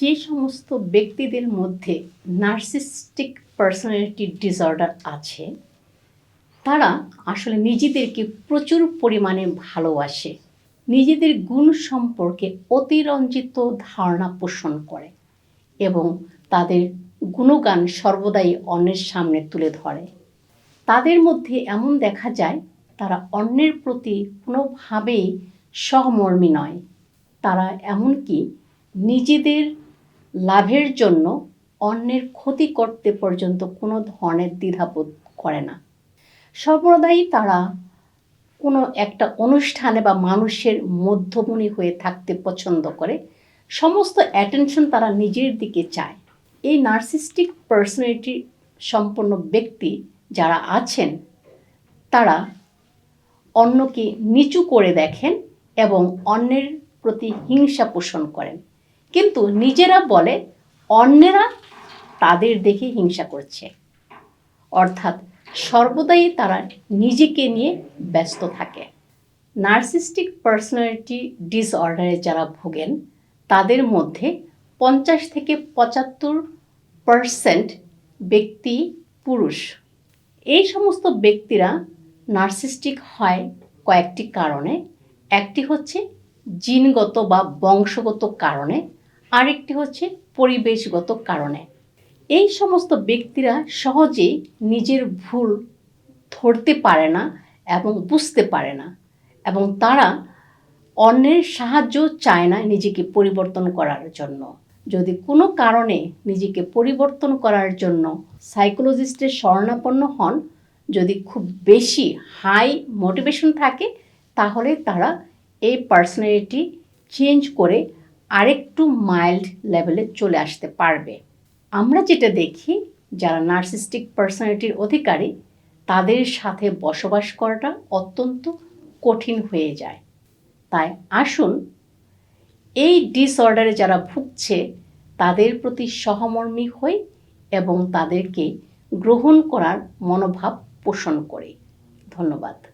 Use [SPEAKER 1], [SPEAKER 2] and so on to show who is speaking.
[SPEAKER 1] যে সমস্ত ব্যক্তিদের মধ্যে নার্সিস্টিক পার্সোনালিটি ডিসঅর্ডার আছে, তারা আসলে নিজেদেরকে প্রচুর পরিমাণে ভালোবাসে। নিজেদের গুণ সম্পর্কে অতিরঞ্জিত ধারণা পোষণ করে এবং তাদের গুণগান সর্বদাই অন্যের সামনে তুলে ধরে। তাদের মধ্যে এমন দেখা যায়, তারা অন্যের প্রতি কোনোভাবেই সহমর্মী নয়। তারা এমনকি নিজেদের লাভের জন্য অন্যের ক্ষতি করতে পর্যন্ত কোনো ধরনের দ্বিধাবোধ করে না। সর্বদাই তারা কোনো একটা অনুষ্ঠানে বা মানুষের মধ্যমণি হয়ে থাকতে পছন্দ করে। সমস্ত অ্যাটেনশন তারা নিজের দিকে চায়। এই নার্সিস্টিক পার্সোনালিটি সম্পন্ন ব্যক্তি যারা আছেন, তারা অন্যকে নিচু করে দেখেন এবং অন্যের প্রতি হিংসা পোষণ করেন। কিন্তু নিজেরা বলে, অন্যেরা তাদের দেখে হিংসা করছে। অর্থাৎ সর্বদাই তারা নিজেকে নিয়ে ব্যস্ত থাকে। নার্সিস্টিক পার্সোনালিটি ডিসঅর্ডারে যারা ভোগেন, তাদের মধ্যে পঞ্চাশ থেকে পঁচাত্তর পারসেন্ট ব্যক্তি পুরুষ। এই সমস্ত ব্যক্তিরা নার্সিস্টিক হয় কয়েকটি কারণে। একটি হচ্ছে জিনগত বা বংশগত কারণে আরেকটি হচ্ছে পরিবেশগত কারণে। এই সমস্ত ব্যক্তিরা সহজেই নিজের ভুল ধরতে পারে না এবং বুঝতে পারে না এবং তারা অন্যের সাহায্য চায় না নিজেকে পরিবর্তন করার জন্য। যদি কোনো কারণে নিজেকে পরিবর্তন করার জন্য সাইকোলজিস্টের শরণাপন্ন হন, যদি খুব বেশি হাই মোটিভেশন থাকে, তাহলে তারা এই পার্সোনালিটি চেঞ্জ করে আরেকটু মাইল্ড লেভেলে চলে আসতে পারবে। আমরা যেটা দেখি, যারা নার্সিস্টিক পার্সোনালিটির অধিকারী, তাদের সাথে বসবাস করাটা অত্যন্ত কঠিন হয়ে যায়। তাই আসুন, এই ডিসঅর্ডারে যারা ভুগছে, তাদের প্রতি সহমর্মী হই এবং তাদেরকে গ্রহণ করার মনোভাব পোষণ করি। ধন্যবাদ।